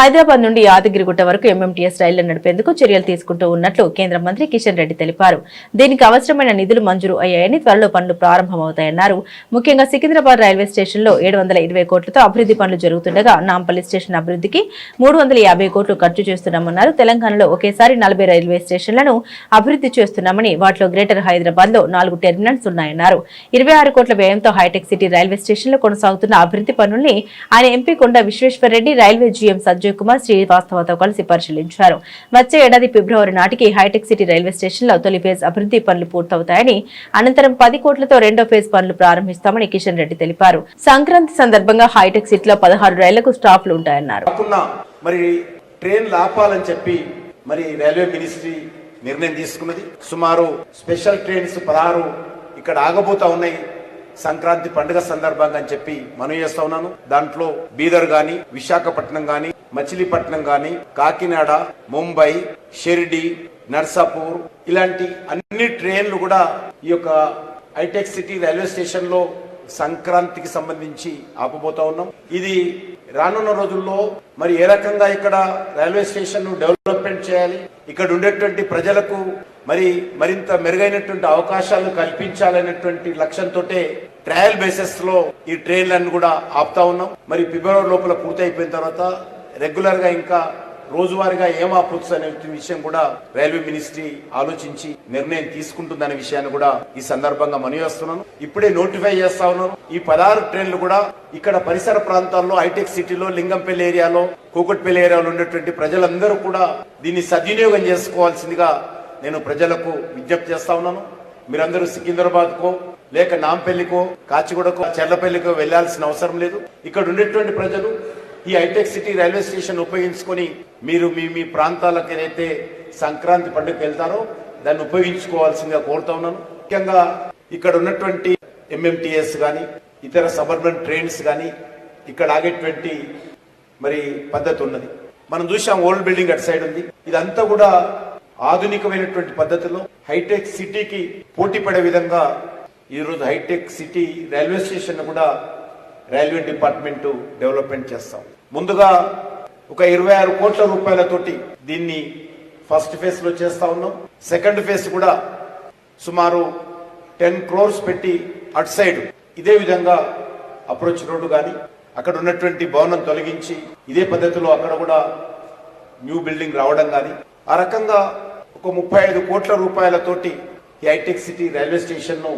హైదరాబాద్ నుండి యాదగిరిగుట్ట వరకు ఎంఎంటీఎస్ రైళ్ళు నడిపేందుకు చర్యలు తీసుకుంటూ ఉన్నట్లు కేంద్ర మంత్రి కిషన్ రెడ్డి తెలిపారు. దీనికి అవసరమైన నిధులు మంజూరు అయ్యాయని త్వరలో పనులు ప్రారంభమవుతాయన్నారు. ముఖ్యంగా సికింద్రాబాద్ రైల్వే స్టేషన్లో ఏడు వందల ఇరవై కోట్లతో అభివృద్ధి పనులు జరుగుతుండగా నాంపల్లి స్టేషన్ అభివృద్ధికి మూడు వందల యాభై కోట్లు ఖర్చు చేస్తున్నామన్నారు. తెలంగాణలో ఒకేసారి నలభై రైల్వే స్టేషన్లను అభివృద్ధి చేస్తున్నామని వాటిలో గ్రేటర్ హైదరాబాద్లో నాలుగు టెర్మినల్స్ ఉన్నాయన్నారు. ఇరవై ఆరు కోట్ల వ్యయంతో హైటెక్ సిటీ రైల్వే స్టేషన్లో కొనసాగుతున్న అభివృద్ధి పనుల్ని ఆయన MP Konda Vishweshwar Reddy railway GM Sanjeev Kumar శ్రీవాస్తవతో కలిసి పరిశీలించారు. వచ్చే ఏడాది ఫిబ్రవరి నాటికి హైటెక్ సిటీ రైల్వే స్టేషన్లో తొలి ఫేజ్ అభివృద్ధి పనులు పూర్తవుతాయని అనంతరం పది కోట్లతో రెండో ఫేజ్ పనులు ప్రారంభిస్తామని కిషన్ రెడ్డి తెలిపారు. సంక్రాంతి సందర్భంగా హైటెక్ సిటీలో పదహారు రైళ్ళకు స్టాప్లు ఉంటాయన్నారు. మరి ట్రైన్లు ఆపాలని చెప్పి మరి రైల్వే మినిస్ట్రీ నిర్ణయం తీసుకున్నది. సుమారు స్పెషల్ ట్రైన్స్ పదహారు ఇక్కడ ఆగబోతా ఉన్నాయి. సంక్రాంతి పండుగ సందర్భంగా అని చెప్పి మనం చేస్తా ఉన్నాను. దాంట్లో బీదర్ గాని విశాఖపట్నం గాని మచిలీపట్నం గాని కాకినాడ ముంబై షిరిడి నర్సాపూర్ ఇలాంటి అన్ని ట్రైన్లు కూడా ఈ యొక్క హైటెక్ సిటీ రైల్వే స్టేషన్లో సంక్రాంతికి సంబంధించి ఆపబోతా ఉన్నాం. ఇది రానున్న రోజుల్లో మరి ఏ రకంగా ఇక్కడ రైల్వే స్టేషన్ డెవలప్మెంట్ చేయాలి? ఇక్కడ ఉండేటువంటి ప్రజలకు మరి మరింత మెరుగైనటువంటి అవకాశాలు కల్పించాలనేటువంటి లక్ష్యంతో ట్రయల్ బేసిస్లో ఈ ట్రైన్లను కూడా ఆపుతా ఉన్నాం. మరి ఫిబ్రవరి లోపల పూర్తి అయిపోయిన తర్వాత రెగ్యులర్గా ఇంకా రోజువారీగా ఏం ఆపొచ్చు అనే విషయం కూడా రైల్వే మినిస్ట్రీ ఆలోచించి నిర్ణయం తీసుకుంటుందనే విషయాన్ని కూడా ఈ సందర్భంగా మనవేస్తున్నాను ఇప్పుడే నోటిఫై చేస్తా ఉన్నాను ఈ పదహారు ట్రైన్లు కూడా ఇక్కడ పరిసర ప్రాంతాల్లో హైటెక్ సిటీలో లింగంపల్లి ఏరియాలో కూకట్పల్లి ఏరియాలో ఉన్నటువంటి ప్రజలందరూ కూడా దీన్ని సద్వినియోగం చేసుకోవాల్సిందిగా నేను ప్రజలకు విజ్ఞప్తి చేస్తా ఉన్నాను. మీరందరూ సికింద్రాబాద్ కో లేక నాంపల్లికో కాచిగూడకో చెర్లపల్లికో వెళ్ళాల్సిన అవసరం లేదు. ఇక్కడ ఉండేటువంటి ప్రజలు ఈ హైటెక్ సిటీ రైల్వే స్టేషన్ ఉపయోగించుకొని మీరు మీ మీ ప్రాంతాలకు ఏదైతే సంక్రాంతి పండుగ వెళ్తారో దాన్ని ఉపయోగించుకోవాల్సిందిగా కోరుతా ఉన్నాను. ముఖ్యంగా ఇక్కడ ఉన్నటువంటి ఎంఎంటీఎస్ కానీ ఇతర సబర్బన్ ట్రైన్స్ కానీ ఇక్కడ ఆగేటువంటి మరి పద్ధతి ఉన్నది. మనం చూసాం ఓల్డ్ బిల్డింగ్ అటు సైడ్ ఉంది. ఇదంతా కూడా ఆధునికమైనటువంటి పద్ధతిలో హైటెక్ సిటీకి పోటీ పడే విధంగా ఈరోజు హైటెక్ సిటీ రైల్వే స్టేషన్ కూడా రైల్వే డిపార్ట్మెంట్ డెవలప్మెంట్ చేస్తాం. ముందుగా ఒక ఇరవై ఆరు కోట్ల రూపాయలతోటి దీన్ని ఫస్ట్ ఫేజ్లో చేస్తా ఉన్నాం. సెకండ్ ఫేజ్ కూడా సుమారు టెన్ క్రోర్స్ పెట్టి అటు సైడ్ ఇదే విధంగా అప్రోచ్ రోడ్డు కానీ అక్కడ ఉన్నటువంటి భవనం తొలగించి ఇదే పద్ధతిలో అక్కడ కూడా న్యూ బిల్డింగ్ రావడం కానీ ఆ రకంగా ఒక ముప్పై ఐదు కోట్ల రూపాయలతోటి ఈ హైటెక్ సిటీ రైల్వే స్టేషన్ను